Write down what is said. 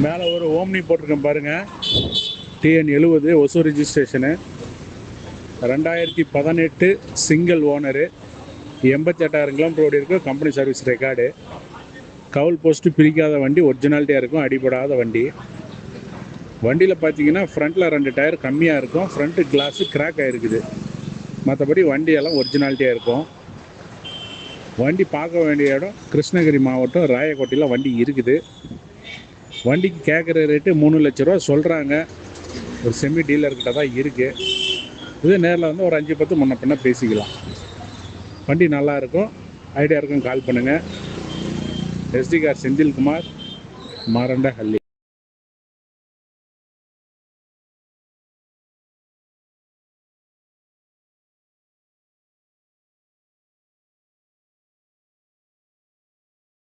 மேலே ஒரு ஓம்னி போட்டிருக்கேன் பாருங்கள் டிஎன் எழுபது ஒசூர் ரிஜிஸ்ட்ரேஷனு ரெண்டாயிரத்தி பதினெட்டு சிங்கிள் ஓனரு எண்பத்தெட்டாயிரம் கிலோமீட்டர் ஓடி இருக்கும் கம்பெனி சர்வீஸ் ரெக்கார்டு கவுல் போஸ்ட்டு பிரிக்காத வண்டி ஒரிஜினாலிட்டியாக இருக்கும் அடிபடாத வண்டி. வண்டியில் பார்த்தீங்கன்னா ஃப்ரண்ட்டில் ரெண்டு டயர் கம்மியாக இருக்கும் ஃப்ரண்ட்டு கிளாஸு கிராக் ஆகிருக்குது மற்றபடி வண்டியெல்லாம் ஒரிஜினாலிட்டியாக இருக்கும். வண்டி பார்க்க வேண்டிய இடம் கிருஷ்ணகிரி மாவட்டம் ராயக்கோட்டையில் வண்டி இருக்குது. வண்டிக்கு கேட்குற ரேட்டு மூணு லட்ச ரூபா சொல்கிறாங்க ஒரு செமி டீலர்கிட்ட தான் இருக்குது இது நேரில் வந்து ஒரு அஞ்சு பத்து முன்ன பின்ன பேசிக்கலாம். வண்டி நல்லா இருக்கும். ஐடியா இருக்கும் கால் பண்ணுங்கள் எஸ்டி கார் செந்தில்குமார் மாரண்ட ஹல்லி